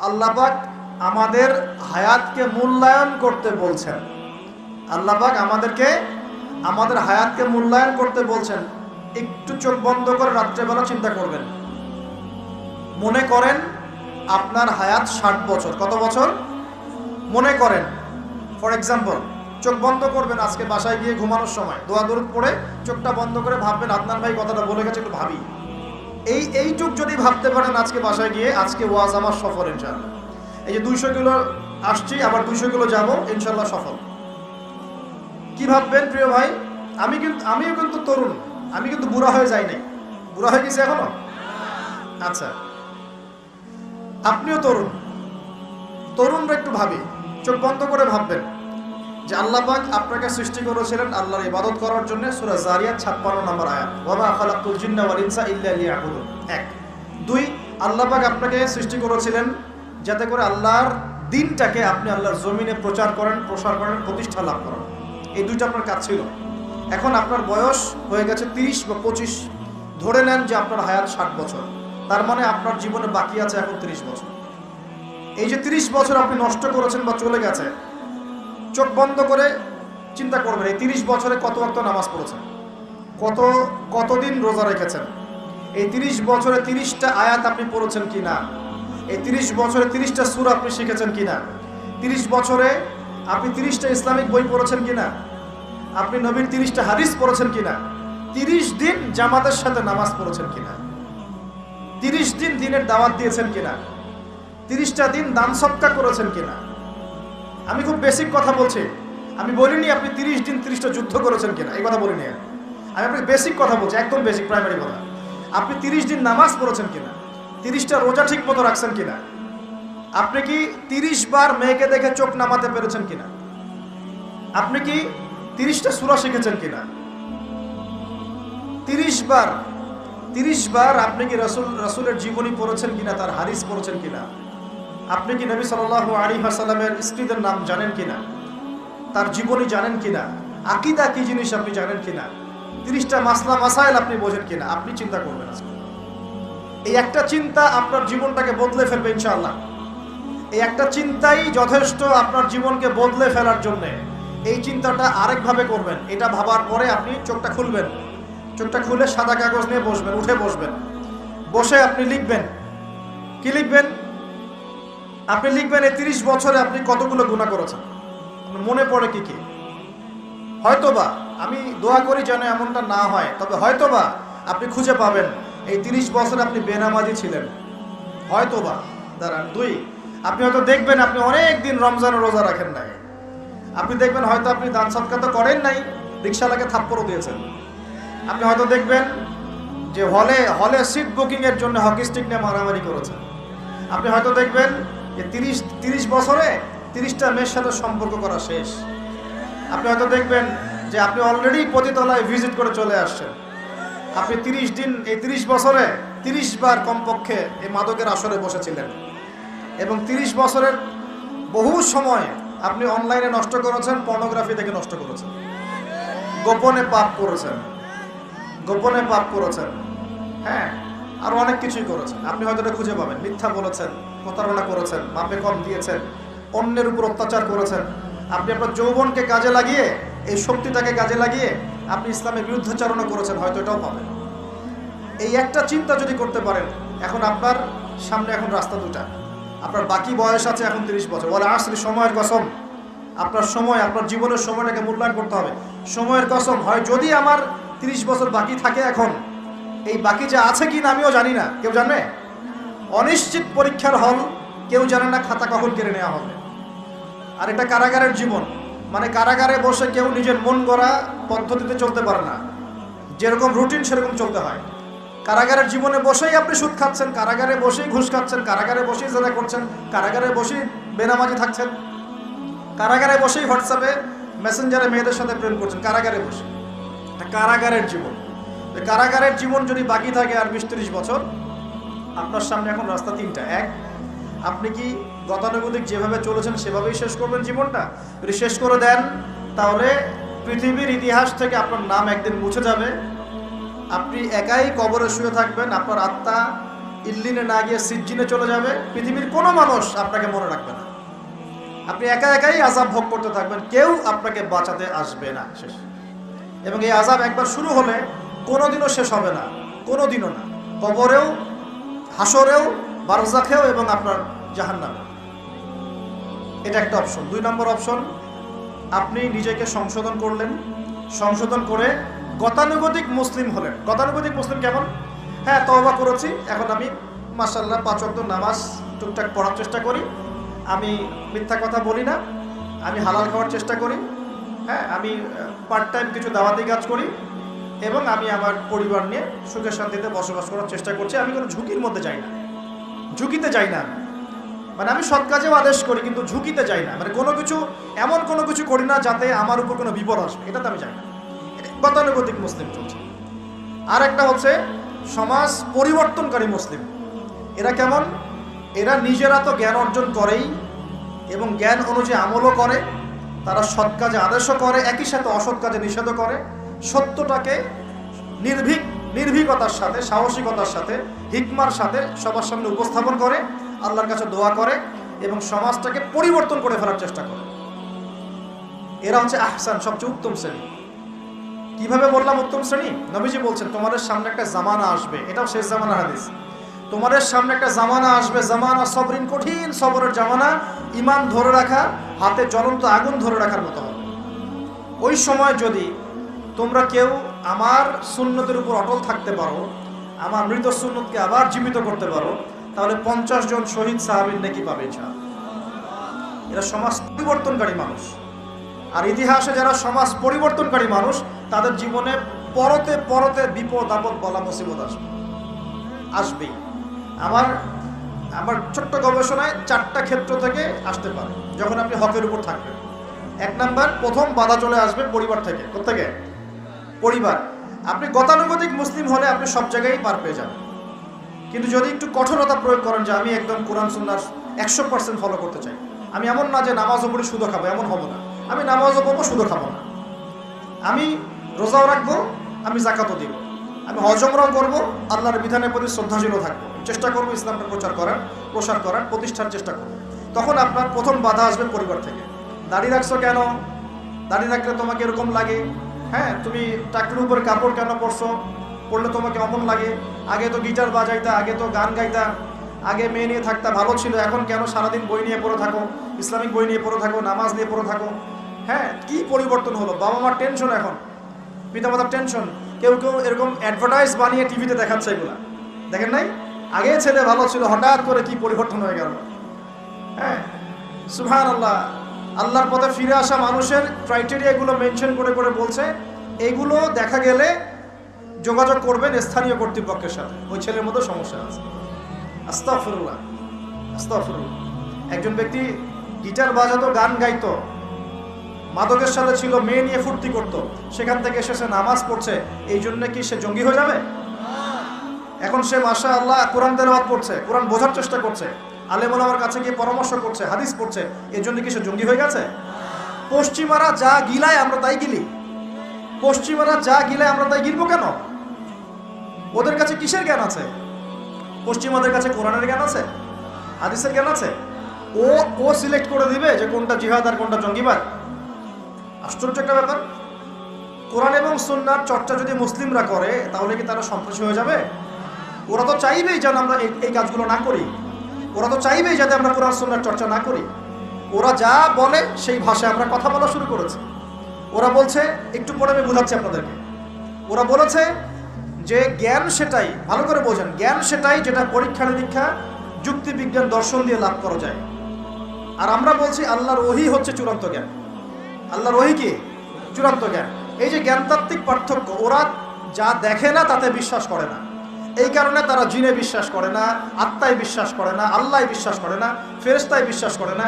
আল্লাপাক আমাদের হায়াতকে মূল্যায়ন করতে বলছেন। আল্লাপাক আমাদেরকে আমাদের হায়াতকে মূল্যায়ন করতে বলছেন। একটু চোখ বন্ধ করে রাত্রেবেলা চিন্তা করবেন। মনে করেন আপনার হায়াত ষাট বছর। কত বছর? মনে করেন। ফর এক্সাম্পল চোখ বন্ধ করবেন আজকে বাসায় গিয়ে ঘুমানোর সময়। দোয়া দরুদ পড়ে চোখটা বন্ধ করে ভাববেন আদনান ভাই কথাটা বলে গেছে, একটু ভাবি। এই এইটুক যদি ভাবতে পারেন আজকে বাসায় গিয়ে, আজকে ওয়াজ আমার সফল ইনশাল্লাহ এই যে দুইশো কিলো আসছি, আবার দুইশো কিলো যাব ইনশাল্লাহ সফল। কি ভাববেন প্রিয় ভাই? আমি কিন্তু, আমিও কিন্তু তরুণ, আমি কিন্তু বুড়া হয়ে যাই নাই বুড়া হয়ে গেছি এখনও? আচ্ছা। আপনিও তরুণ। তরুণরা একটু ভাবি, চোখ বন্ধ করে ভাববেন। যে আল্লাহ পাক আপনাকে সৃষ্টি করেছিলেন আল্লাহর ইবাদত করার জন্য সূরা জারিয়াত 56 নম্বর আয়াত। ওয়া মা খালাকতুল জিন্না ওয়াল ইনসা ইল্লা লিয়াবুদুন। এক। দুই, আল্লাহ পাক আপনাকে সৃষ্টি করেছিলেন যাতে করে আল্লাহর দিনটাকে আপনি আল্লাহর জমিনে প্রচার করেন, প্রসার করেন, প্রতিষ্ঠা লাভ করেন। এই দুইটা আপনার কাজ ছিল। এখন আপনার বয়স হয়ে গেছে তিরিশ বা পঁচিশ। ধরে নেন যে আপনার হায়াত ষাট বছর। তার মানে আপনার জীবনে বাকি আছে এখন তিরিশ বছর। এই যে তিরিশ বছর আপনি নষ্ট করেছেন বা চলে গেছে চোখ বন্ধ করে চিন্তা করবেন, এই তিরিশ বছরে কত অক্ত নামাজ পড়েছেন? কত, কতদিন রোজা রেখেছেন? এই তিরিশ বছরে তিরিশটা আয়াত আপনি পড়েছেন কি না? এই তিরিশ বছরে তিরিশটা সুর আপনি শিখেছেন কি না? তিরিশ বছরে আপনি তিরিশটা ইসলামিক বই পড়েছেন কি না? আপনি নবীর তিরিশটা হাদিস পড়েছেন কি না? তিরিশ দিন জামাতের সাথে নামাজ পড়েছেন কিনা তিরিশ দিন দিনের দাওয়াত দিয়েছেন কিনা তিরিশটা দিন দান সৎকা করেছেন কিনা আমি খুব বেসিক কথা বলছি। আমি বলিনি আপনি তিরিশ দিন তিরিশটা যুদ্ধ করেছেন কিনা, এই কথা বলিনি। আমি আপনাকে বেসিক কথা বলছি, একদম বেসিক প্রাইমারি কথা। আপনি তিরিশ দিন নামাজ পড়েছেন কিনা, তিরিশটা রোজা ঠিক মতো রাখছেন কিনা, আপনি কি তিরিশ বার মেয়েকে দেখে চোখ নামাতে পেরেছেন কিনা, আপনি কি তিরিশটা সুরা শিখেছেন কিনা, তিরিশ বার তিরিশ বার আপনি কি রসুল, রসুলের জীবনী পড়েছেন কিনা, তার হারিস পড়েছেন কিনা আপনি কি নবী সাল আলী হাসালামের স্ত্রীদের নাম জানেন কিনা? তার জীবনী জানেন কিনা? আকিদা কি জিনিস আপনি জানেন কিনা? তিরিশটা মাসলা, মাসাইল আপনি বোঝেন কিনা? আপনি চিন্তা করবেন এই একটা চিন্তা আপনার জীবনটাকে বদলে ফেলবে ইনশাআল্লাহ। এই একটা চিন্তাই যথেষ্ট আপনার জীবনকে বদলে ফেলার জন্য। এই চিন্তাটা আরেকভাবে করবেন। এটা ভাবার পরে আপনি চোখটা খুলবেন। চোখটা খুলে সাদা কাগজ নিয়ে বসবেন, উঠে বসবেন। বসে আপনি লিখবেন। কি লিখবেন? আপনি লিখবেন এই তিরিশ বছরে আপনি কতগুলো গুণা করেছেন? মনে পড়ে কি কি? হয়তোবা, আমি দোয়া করি যেন এমনটা না হয়, তবে হয়তোবা আপনি খুঁজে পাবেন, এই তিরিশ বছর আপনি বেনামাজি ছিলেন। হয়তোবা, দাঁড়ান, দুই, আপনি হয়তো দেখবেন আপনি অনেক দিন রমজানের রোজা রাখেন নাই। আপনি দেখবেন হয়তো আপনি দান সৎকা তো করেন নাই রিক্সালাকে থাপ্পড়ও দিয়েছেন। আপনি হয়তো দেখবেন যে হলে হলে সিট বুকিংয়ের জন্য হকি স্টিক নিয়ে মারামারি করেছেন। আপনি হয়তো দেখবেন যে তিরিশ তিরিশ বছরে তিরিশটা মেয়ের সাথে সম্পর্ক করা শেষ। আপনি হয়তো দেখবেন যে আপনি অলরেডি পতিতলায় ভিজিট করে চলে আসছেন। আপনি তিরিশ দিন, এই তিরিশ বছরে তিরিশ বার কমপক্ষে এই মাদকের আসরে বসেছিলেন। এবং তিরিশ বছরের বহু সময় আপনি অনলাইনে নষ্ট করেছেন পর্নোগ্রাফি দেখে নষ্ট করেছেন। গোপনে পাপ করেছেন। গোপনে পাপ করেছেন। হ্যাঁ? আরও অনেক কিছুই করেছেন। আপনি হয়তো এটা খুঁজে পাবেন। মিথ্যা বলেছেন, প্রতারণা করেছেন মাপে কম দিয়েছেন, অন্যের উপর অত্যাচার করেছেন। আপনি আপনার যৌবনকে কাজে লাগিয়ে, এই শক্তিটাকে কাজে লাগিয়ে আপনি ইসলামের বিরুদ্ধাচারণও করেছেন, হয়তো এটাও পাবেন। এই একটা চিন্তা যদি করতে পারেন, এখন আপনার সামনে এখন রাস্তা দুটা। আপনার বাকি বয়স আছে এখন তিরিশ বছর। বলে আসলে সময়ের কসম। আপনার সময়, আপনার জীবনের সময়টাকে মূল্যায়ন করতে হবে। সময়ের কসম হয়, যদি আমার তিরিশ বছর বাকি থাকে এখন এই বাকি যে আছে কি না আমিও জানি না। কেউ জানে অনিশ্চিত পরীক্ষার হল, কেউ জানে না খাতা কখন কেড়ে নেওয়া হবে। আর এটা কারাগারের জীবন। মানে কারাগারে বসে কেউ নিজের মন গড়া পদ্ধতিতে চলতে পারে না। যেরকম রুটিন সেরকম চলতে হয়। কারাগারের জীবনে বসেই আপনি সুদ খাচ্ছেন, কারাগারে বসেই ঘুষ খাচ্ছেন, কারাগারে বসেই জেনা করছেন, কারাগারে বসেই বেনামাজি থাকছেন। কারাগারে বসেই হোয়াটসঅ্যাপে, মেসেঞ্জারে মেয়েদের সাথে প্রেম করছেন, কারাগারে বসে। কারাগারের জীবন। কারাগারের জীবন যদি বাকি থাকে আর বিশ তিরিশ বছর, আপনার সামনে এখন রাস্তা তিনটা। এক, আপনি কি গতানুগতিক যেভাবে চলেছেন সেভাবেই শেষ করবেন জীবনটা? যদি শেষ করে দেন, তাহলে পৃথিবীর ইতিহাস থেকে আপনার নাম একদিন মুছে যাবে। আপনি একাই কবরে শুয়ে থাকবেন, আপনার আত্মা ইল্লিনে না গিয়ে সিজ্জিনে চলে যাবে। পৃথিবীর কোনো মানুষ আপনাকে মনে রাখবে না। আপনি একা একাই আজাব ভোগ করতে থাকবেন, কেউ আপনাকে বাঁচাতে আসবে না। শেষ। এবং এই আজাব একবার শুরু হলে কোনোদিনও শেষ হবে না, কোনোদিনও না। কবরেও হাসরেও বারজাখেও এবং আপনার জাহান্নামে এটা একটা অপশন। দুই নম্বর অপশন, আপনি নিজেকে সংশোধন করলেন। সংশোধন করে গতানুগতিক মুসলিম হলেন। গতানুগতিক মুসলিম কেমন? হ্যাঁ তওবা করেছি। এখন আমি মাসাল্লাহ পাঁচ ওয়াক্ত নামাজ টুকটাক পড়ার চেষ্টা করি। আমি মিথ্যা কথা বলি না। আমি হালাল খাওয়ার চেষ্টা করি। হ্যাঁ আমি পার্ট টাইম কিছু দাওয়াতি কাজ করি। এবং আমি আমার পরিবার নিয়ে সুখে শান্তিতে বসবাস করার চেষ্টা করছি। আমি কোনো ঝুঁকির মধ্যে যাই না। ঝুঁকিতে যাই না। মানে আমি সৎ কাজেও আদেশ করি, কিন্তু ঝুঁকিতে যাই না। মানে কোনো কিছু, এমন কোনো কিছু করি না যাতে আমার উপর কোনো বিপদ আসবে। এটা তো আমি যাই না। গতানুগতিক মুসলিম চলছে। আর একটা হচ্ছে, সমাজ পরিবর্তনকারী মুসলিম। এরা কেমন? এরা নিজেরা তো জ্ঞান অর্জন করেই এবং জ্ঞান অনুযায়ী আমলও করে। তারা সৎ কাজে আদেশও করে, একই সাথে অসৎ কাজে নিষেধও করে। সত্যটাকে নির্ভীক, নির্ভীকতার সাথে, সাহসিকতার সাথে, হিকমার সাথে সবার সামনে উপস্থাপন করে, আল্লাহর কাছে দোয়া করে এবং সমাজটাকে পরিবর্তন করে ফেলার চেষ্টা করে। এরা হচ্ছে আহসান, সবচেয়ে উত্তম শ্রেণি। কীভাবে বললাম উত্তম শ্রেণি? নবীজি বলছেন, তোমাদের সামনে একটা জামানা আসবে। এটাও শেষ জামানা হাদিস। তোমাদের সামনে একটা জামানা আসবে, জামানা সবরিন কঠিন সবরের জামানা। ইমান ধরে রাখা, হাতে জ্বলন্ত আগুন ধরে রাখার মতো হবে। ওই সময় যদি তোমরা কেউ আমার সুন্নতের উপর অটল থাকতে পারো, আমার মৃত সুন্নতকে আবার জীবিত করতে পারো, তাহলে পঞ্চাশ জন শহীদ সাহাবির নাকি পাবে ইনশাআল্লাহ। এরা সমাজ পরিবর্তনকারী মানুষ। আর ইতিহাসে যারা সমাজ পরিবর্তনকারী মানুষ, তাদের জীবনে পরতে পরতে বিপদ, আপদ বলা মুসিবত আসবে। আসবেই। আমার আমার ছোট্ট গবেষণায় চারটা ক্ষেত্র থেকে আসতে পারে, যখন আপনি হকের উপর থাকবেন। এক নাম্বার, প্রথম বাধা চলে আসবে পরিবার থেকে। কোথেকে পরিবার। আপনি গতানুগতিক মুসলিম হলে আপনি সব জায়গায় পার পেয়ে যাবেন। কিন্তু যদি একটু কঠোরতা প্রয়োগ করেন যে আমি একদম কোরআন, সুন্নার একশো পার্সেন্ট ফলো করতে চাই, আমি এমন না যে নামাজও পড়ি সুদও খাব, এমন হব না। আমি নামাজও পড়ব, সুদও খাব না। আমি রোজাও রাখব, আমি জাকাতও দিব। আমি হজমরাও করব, আল্লাহর বিধানের প্রতি শ্রদ্ধাশীল থাকব। চেষ্টা করব ইসলামটা প্রচার করার, প্রসার করার, প্রতিষ্ঠার চেষ্টা করব। তখন আপনার প্রথম বাধা আসবে পরিবার থেকে। দাড়ি রাখছো কেন? দাড়ি রাখলে তোমাকে এরকম লাগে? হ্যাঁ তুমি টাকটির উপরে কাপড় কেন পরছো? পড়লে তোমাকে অমন লাগে। আগে তো গিটার বাজাইতা, আগে তো গান গাইতা, আগে মেয়ে নিয়ে থাকতা, ভালো ছিল। এখন কেন সারাদিন বই নিয়ে পড়ে থাকো? ইসলামিক বই নিয়ে পড়ে থাকো, নামাজ নিয়ে পড়ে থাকো? হ্যাঁ কি পরিবর্তন হলো? বাবা মার টেনশন এখন। পিতামাতার টেনশন কেউ কেউ এরকম অ্যাডভার্টাইজ বানিয়ে টিভিতে দেখাচ্ছে এগুলা দেখেন নাই? আগে ছেলে ভালো ছিল, হঠাৎ করে কি পরিবর্তন হয়ে গেল? হ্যাঁ সুহান আল্লাহ আল্লাহর পথে ফিরে আসা মানুষের ক্রাইটেরিয়াগুলো মেনশন করে করে বলছে, এগুলো দেখা গেলে যোগাযোগ করবেন স্থানীয় কর্তৃপক্ষের সাথে। ওই ছেলের মতো সমস্যা আছে। আস্তাফরুল্লাহ আস্তাফরুল্লাহ একজন ব্যক্তি গিটার বাজাতো, গান গাইতো, মাদকের সাথে ছিল, মেয়ে নিয়ে ফুর্তি করত, সেখান থেকে এসে সে নামাজ পড়ছে, এই জন্য কি সে জঙ্গি হয়ে যাবে? এখন সে মাসা আল্লাহ কোরআন তেলাওয়াত পড়ছে কোরআন বোঝার চেষ্টা করছে। আলেমুল আমার কাছে গিয়ে পরামর্শ করছে, হাদিস পড়ছে, এর জন্য কি সে জঙ্গি হয়ে গেছে? পশ্চিমারা যা গিলায় আমরা তাই গিলি। পশ্চিমারা যা গিলায় আমরা তাই গিলবো কেন? ওদের কাছে কিসের জ্ঞান আছে? পশ্চিমাদের কাছে কোরআনের জ্ঞান আছে? হাদিসের জ্ঞান আছে? ও ও সিলেক্ট করে দিবে যে কোনটা জিহাদ আর কোনটা জঙ্গিবাদ। আশ্চর্য একটা ব্যাপার। কোরআন এবং সুন্নার চর্চা যদি মুসলিমরা করে, তাহলে কি তারা সন্ত্রাসী হয়ে যাবে? ওরা তো চাইবেই যেন আমরা এই কাজগুলো না করি। ওরা তো চাইবেই যাতে আমরা কোরআন সুন্নার চর্চা না করি। ওরা যা বলে সেই ভাষায় আমরা কথা বলা শুরু করেছি। ওরা বলছে, একটু পরে আমি বোঝাচ্ছি আপনাদেরকে। ওরা বলেছে যে জ্ঞান সেটাই, ভালো করে বোঝেন, জ্ঞান সেটাই যেটা পরীক্ষা নিরীক্ষা, যুক্তি বিজ্ঞান দর্শন দিয়ে লাভ করা যায়। আর আমরা বলছি আল্লাহর ওহি হচ্ছে চূড়ান্ত জ্ঞান। আল্লাহর ওহি কি? চূড়ান্ত জ্ঞান। এই যে জ্ঞানতাত্ত্বিক পার্থক্য, ওরা যা দেখে না তাতে বিশ্বাস করে না। এই কারণে তারা জিনে বিশ্বাস করে না, আত্মায় বিশ্বাস করে না আল্লাহ বিশ্বাস করে না ফেরেস্তায় বিশ্বাস করে না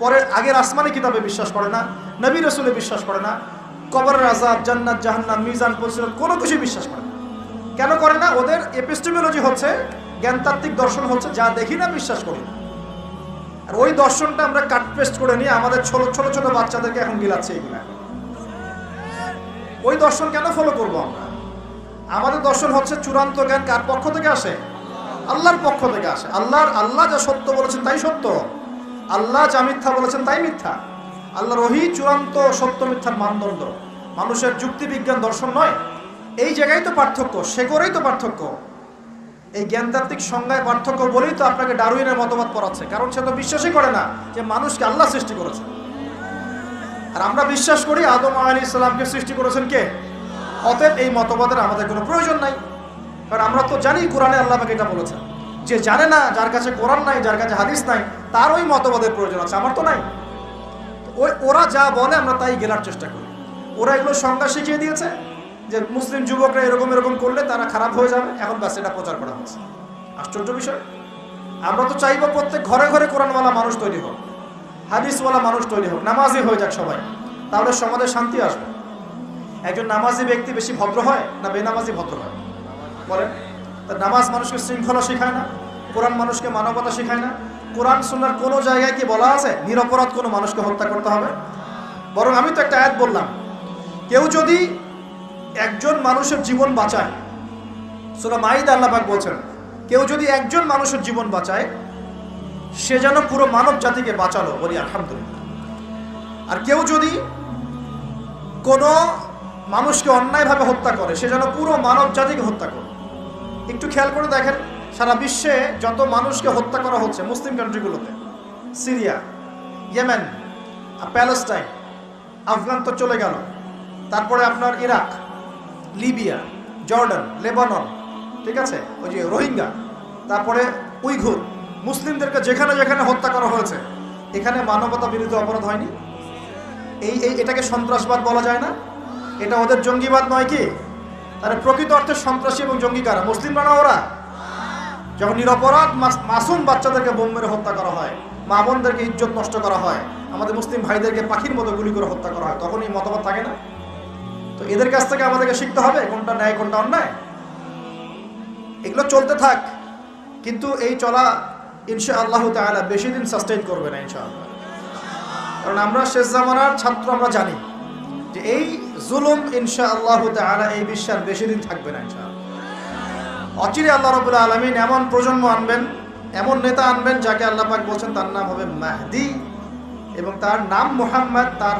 পরে আগের আসমানি কিতাবে বিশ্বাস করে না, নবী রসুলে বিশ্বাস করে না, কবরের আজাব জান্নাত, জাহান্নাম, মিজান পরিচালন কোনো কিছু বিশ্বাস করে না। কেন করে না? ওদের এপিস্টেমোলজি হচ্ছে, জ্ঞানতাত্ত্বিক দর্শন হচ্ছে, যা দেখি না, বিশ্বাস করি আর ওই দর্শনটা আমরা কাট পেস্ট করে নিয়ে আমাদের ছোট ছোট ছোট বাচ্চাদেরকে এখন গিলাচ্ছে এগুলা। ওই দর্শন কেন ফলো করব আমরা? আমাদের দর্শন হচ্ছে চূড়ান্ত জ্ঞান কার পক্ষ থেকে আসে? আল্লাহর পক্ষ থেকে আসে। আল্লাহর, আল্লাহ যা সত্য বলেছেন তাই সত্য। আল্লাহ যা মিথ্যা বলেছেন তাই মিথ্যা। আল্লাহ রহি চূড়ান্ত সত্য মিথ্যার মানদণ্ড। মানুষের যুক্তি বিজ্ঞান দর্শন নয়। এই জায়গায় তো পার্থক্য, সে করেই তো পার্থক্য। এই জ্ঞানতাত্ত্বিক সংজ্ঞায় পার্থক্য বলেই তো আপনাকে ডারুইনের মতবাদ পড়াচ্ছে। কারণ সে তো বিশ্বাসই করে না যে মানুষকে আল্লাহ সৃষ্টি করেছে আর আমরা বিশ্বাস করি আদম আলী ইসলামকে সৃষ্টি করেছেন কে? অতএব এই মতবাদের আমাদের কোনো প্রয়োজন নাই। কারণ আমরা তো জানি কোরআনে আল্লাহ পাকে এটা বলেছেন। যে জানে না, যার কাছে কোরআন নাই, যার কাছে হাদিস নাই, তার ওই মতবাদের প্রয়োজন আছে, আমার তো নাই। ওই ওরা যা বলে আমরা তাই গেলার চেষ্টা করি। ওরা এগুলো সংজ্ঞা শিখিয়ে দিয়েছে যে মুসলিম যুবকরা এরকম এরকম করলে তারা খারাপ হয়ে যাবে, এখন ব্যাস এটা প্রচার করা হচ্ছে। আশ্চর্য বিষয়। আমরা তো চাইব প্রত্যেক ঘরে ঘরে কোরআনওয়ালা মানুষ তৈরি হোক, হাদিসওয়ালা মানুষ তৈরি হোক, নামাজি হয়ে যাক সবাই, তাহলে সমাজে শান্তি আসবে। একজন নামাজি ব্যক্তি বেশি ভদ্র হয় না বেনামাজি ভদ্র হয়? বলেন। তা নামাজ মানুষকে শৃঙ্খলা শেখায় না, কোরআন মানুষকে মানবতা শেখায় না, কোরআন শোনার কোনো জায়গায় কি বলা আছে? নিরপরাধ কোনো মানুষকে হত্যা করতে হবে? বরং আমি তো একটা আয়াত বললাম, কেউ যদি একজন মানুষের জীবন বাঁচায়, সুরা মাইদ আল্লাপাক বলছেন, কেউ যদি একজন মানুষের জীবন বাঁচায়, সে যেন পুরো মানব জাতিকে বাঁচালো বলি আলহামদুলিল্লাহ। আর কেউ যদি কোনো মানুষকে অন্যায়ভাবে হত্যা করে, সে যেন পুরো মানব জাতিকে হত্যা করে। একটু খেয়াল করে দেখেন, সারা বিশ্বে যত মানুষকে হত্যা করা হচ্ছে মুসলিম কান্ট্রিগুলোতে সিরিয়া, ইয়েমেন প্যালেস্টাইন, আফগান তো চলে গেল। তারপরে আপনার ইরাক, লিবিয়া, জর্ডান, লেবানন, ঠিক আছে? ওই যে রোহিঙ্গা, তারপরে উইঘুর, মুসলিমদেরকে যেখানে যেখানে হত্যা করা হয়েছে, এখানে মানবতা বিরোধী অপরাধ হয়নি? এই, এটাকে সন্ত্রাসবাদ বলা যায় না? এটা ওদের জঙ্গিবাদ নয় কি? তারা প্রকৃত অর্থে সন্ত্রাসী এবং জঙ্গি কারা? মুসলিমরা না ওরা? যখন নিরপরাধ মাস- মাসুম বাচ্চাদেরকে বোম মেরে হত্যা করা হয়, মা বোনদেরকে ইজ্জত নষ্ট করা হয়, আমাদের মুসলিম ভাইদেরকে পাখির মতো গুলি করে হত্যা করা হয় তখন এই মতামত থাকে না? তো এদের কাছ থেকে আমাদেরকে শিখতে হবে কোনটা ন্যায়, কোনটা অন্যায়। এগুলো চলতে থাক, কিন্তু এই চলা ইনশা আল্লাহ তাআলা বেশি দিন সাস্টেইন করবে না ইনশাআল্লাহ। কারণ আমরা শেষ জামানার ছাত্র, আমরা জানি যে এই জুলুম ইনশা আল্লাহ তাআলা এই বিশ্বের বেশি দিন থাকবে না ইনশাআল্লাহ। অচিরে আল্লাহ রবুল্লা আলমিন এমন প্রজন্ম আনবেন, এমন নেতা আনবেন যাকে আল্লাহ পাক বলছেন তার নাম হবে মাহদি এবং তার নাম মোহাম্মদ, তার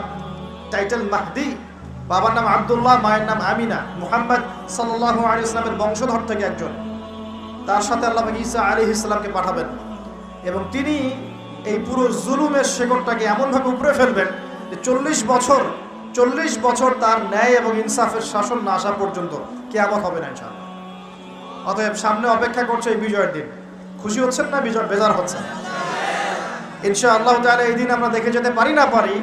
টাইটেল মাহদি। বাবার নাম আব্দুল্লাহ, মায়ের নাম আমিনা। মুহাম্মদ সাল্লাহ আলী ইসলামের বংশধর থেকে একজন। তার সাথে আল্লাহ ঈসা আলী ইসলামকে পাঠাবেন এবং তিনি এই পুরো জুলুমের শেকড়টাকে এমনভাবে উপরে ফেলবেন যে চল্লিশ বছর চল্লিশ বছর তার ন্যায় এবং ইনসাফের শাসন না আসা পর্যন্ত কেয়ামত হবে না ইনশাআল্লাহ। অতএব সামনে অপেক্ষা করছে এই বিজয়ের দিন। খুশি হচ্ছেন না বিজয় বেজার হচ্ছে ইনশা আল্লাহ তাহলে এই দিন আমরা দেখে যেতে পারি না পারি,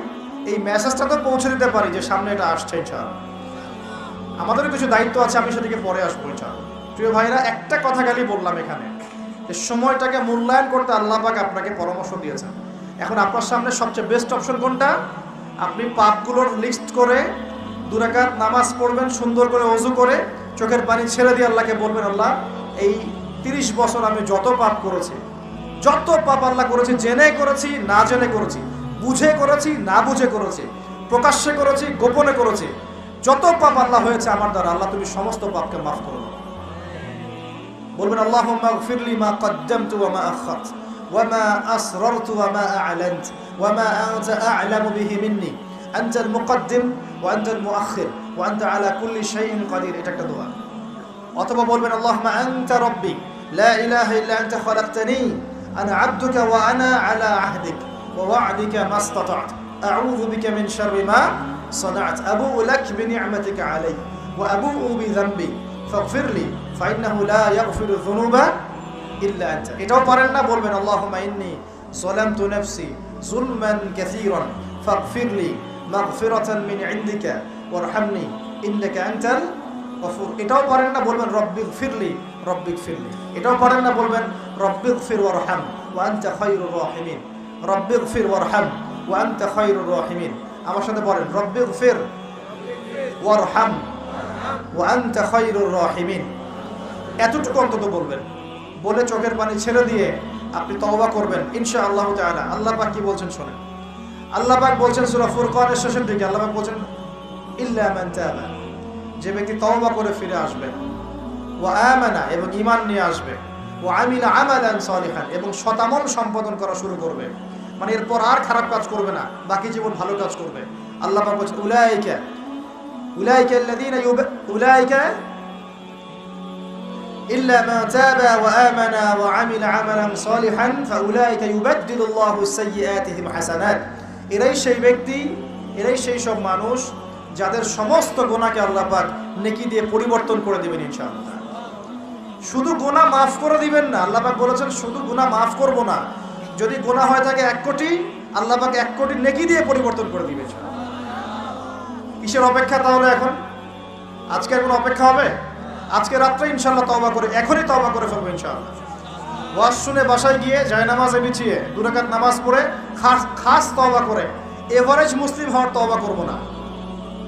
এই মেসেজটা তো পৌঁছে দিতে পারি যে সামনে এটা আসছে ইনশাআল্লাহ। আমাদেরও কিছু দায়িত্ব আছে, আমি সেদিকে পরে আসব ইনশাআল্লাহ। প্রিয় ভাইরা, একটা কথা খালি বললাম এখানে, যে সময়টাকে মূল্যায়ন করতে আল্লাহ পাক আপনাকে পরামর্শ দিয়েছেন। এখন আপনার সামনে সবচেয়ে বেস্ট অপশন কোনটা? আপনি পাপগুলোর লিস্ট করে দুরাকাত নামাজ পড়বেন, সুন্দর করে অজু করে, চোখের পানি ছেড়ে দিয়ে আল্লাহকে বলবেন, আল্লাহ, এই তিরিশ বছর আমি যত পাপ করেছি, যত পাপ আল্লাহ করেছি, জেনে করেছি, না জেনে করেছি, বুঝে করেছি, না বুঝে করেছি, প্রকাশ্যে করেছি, গোপনে করেছি, যত পাপ আল্লাহ হয়েছে আমার দ্বারা, আল্লাহ তুমি সমস্ত পাপকে মাফ করো বলবেন আল্লাহ ফিরলি মা কদ্দামতু ওয়া মা আখাত ওয়া মা আসরারতু ওয়া মা আ'লানত। ওয়া মা আনতা আ'লামু বিহি মিন্নি আনতা আল মুকদ্দিম ওয়া আনতা আল মুআখির ওয়া আনতা আলা কুল্লি শাইইন কাদির এটা একটা দোয়া অথবা বলবেন আল্লাহুম্মা আনতা রাব্বি লা ইলাহা ইল্লা আনতা খালাকতানি আনা আবদুকা ওয়া আনা আলা আহদিক ওয়া ওয়া'দিকা মাস্তাতা'ত আউযু বিকা মিন শাররি মা صنعت أبوء لك بنعمتك علي وأبوء بذنبي فاغفر لي فإنه لا يغفر الذنوب إلا أنت এটাও পারেন না বলবেন اللهم إني ظلمت نفسي জুলমান কাসীরান, ফাগফিরলি মাগফিরাতান মিন ইনদিকা, ওয়ারহামনি, ইন্নাকা আনতাল গফুর। এটাও পারেন না বলবেন রব্বিক ফিরলি রব্বিক ফিরলি এটাও পারেন না বলবেন রব্বিক ফির ওয়ারহাম, ওয়া আনতা খায়রুর রাহিমিন। রব্বিক ফির ওয়ারহাম, ওয়া আনতা খায়রুর রাহিমিন। আমার সাথে বলেন রব্বিক ফির ওয়ারহাম, ওয়া আনতা এতটুকু অন্তত বলবেন। বলে চোখের পানি ছেড়ে দিয়ে আপনি তওবা করবেন ইনশা আল্লাহ তাআলা। আল্লাহ পাক কি বলছেন শুনেন। আল্লাহ পাক বলছেন সূরা ফুরকানের শেষের দিকে, আল্লাহ পাক বলছেন, ইল্লা মান তাবা। যে ব্যক্তি তওবা করে ফিরে আসবে, ওয়া আমানা, এবং ঈমান নিয়ে আসবে ও আমিল আমালান সালিহান, এবং শতামল সম্পাদন করা শুরু করবে। মানে এরপর আর খারাপ কাজ করবে না, বাকি জীবন ভালো কাজ করবে। আল্লাহ পাক বলছেন, উলাইকা উলাইকা আল্লাযীনা উলাইকা إلا من تاب وآمن وعمل عملا صالحا فأولئك يبدل الله سيئاتهم حسنات এরাই সেই ব্যক্তি এরাই সেই সব মানুষ যাদের সমস্ত গোনাকে আল্লাহ পাক নেকি দিয়ে পরিবর্তন করে দিবেন ইনশাআল্লাহ শুধু গোনা মাফ করে দিবেন না আল্লাহ পাক বলেছেন শুধু গোনা মাফ করব না যদি গোনা হয় থাকে এক কোটি আল্লাহ পাক এক কোটি নেকি দিয়ে পরিবর্তন করে দিবে ইনশাআল্লাহ। কিসের অপেক্ষা তাহলে এখন আজকে আর কোনো অপেক্ষা হবে আজকে রাত্রে ইনশাল্লাহ তওবা করে, এখনই তওবা করে ফেলব ইনশাআল্লাহ। ওয়াজ শুনে বাসায় গিয়ে যায় নামাজে বিছিয়ে দুরাকাত নামাজ পড়ে, খাস খাস তওবা করে। এভারেজ মুসলিম হওয়ার তওবা করব না।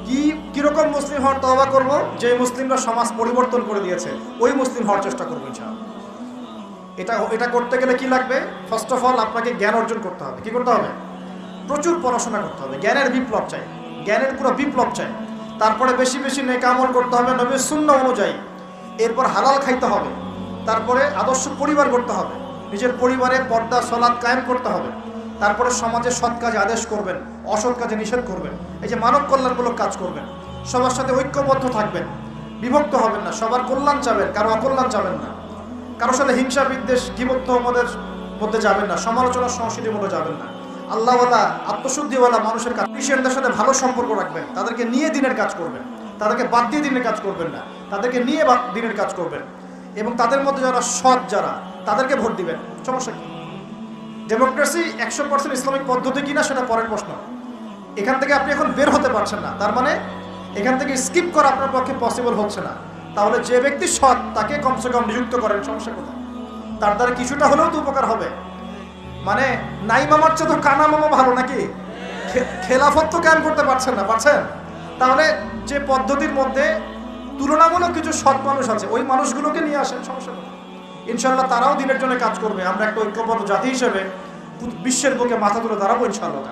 কি কীরকম মুসলিম হওয়ার তওবা করব? যে মুসলিমরা সমাজ পরিবর্তন করে দিয়েছে, ওই মুসলিম হওয়ার চেষ্টা করব ইনশাআল্লাহ। এটা এটা করতে গেলে কি লাগবে? ফার্স্ট অফ অল আপনাকে জ্ঞান অর্জন করতে হবে। কি করতে হবে? প্রচুর পড়াশোনা করতে হবে। জ্ঞানের বিপ্লব চাই। জ্ঞানের পুরো বিপ্লব চাই। তারপরে বেশি বেশি নেকামল করতে হবে। নবীর শূন্য অনুযায়ী। এরপর হালাল খাইতে হবে। তারপরে আদর্শ পরিবার করতে হবে। নিজের পরিবারে পর্দা সলাদ কায়েম করতে হবে। তারপরে সমাজে সৎ কাজে আদেশ করবেন অসৎ কাজে নিষেধ করবেন। এই যে মানব কল্যাণমূলক কাজ করবেন, সবার সাথে ঐক্যবদ্ধ থাকবেন, বিভক্ত হবেন না, সবার কল্যাণ চাবেন, কারও অকল্যাণ চাবেন না। কারোর সাথে হিংসা, বিদ্বেষ গিবত্ব আমাদের মধ্যে যাবেন না, সমালোচনা, সংস্কৃতির মধ্যে যাবেন না। আল্লাহওয়ালা, আত্মশুদ্ধিওয়ালা মানুষের ক্রিশ্চিয়ানদের সাথে ভালো সম্পর্ক রাখবেন, তাদেরকে নিয়ে দিনের কাজ করবেন, তাদেরকে বাদ দিয়ে দিনের কাজ করবেন না। তাদেরকে নিয়ে দিনের কাজ করবেন। এবং তাদের মধ্যে যারা সৎ যারা, তাদেরকে ভোট দিবেন। সমস্যা কি? ডেমোক্রেসি একশো পার্সেন্ট ইসলামিক পদ্ধতি কিনা সেটা পরের প্রশ্ন। এখান থেকে আপনি এখন বের হতে পারছেন না। তার মানে এখান থেকে স্কিপ করা আপনার পক্ষে পসিবল হচ্ছে না। তাহলে যে ব্যক্তি সৎ, তাকে কমসে কম নিযুক্ত করেন। সমস্যা কোথায়? তার দ্বারা কিছুটা হলেও তো উপকার হবে। মানে নাই মামার চেয়ে তো কানা মামা ভালো নাকি? খেলাফত তো ক্যাম্প করতে পারছেন না, পারছেন? তাহলে যে পদ্ধতির মধ্যে তুলনামূলক কিছু সৎ মানুষ আছে। ওই মানুষগুলোকে নিয়ে আসেন, সমস্যা ইনশাল্লাহ তারাও দিনের জন্য কাজ করবে। আমরা একটা ঐক্যবদ্ধ জাতি হিসেবে বিশ্বের বুকে মাথা তুলে দাঁড়াবো ইনশাল্লাহ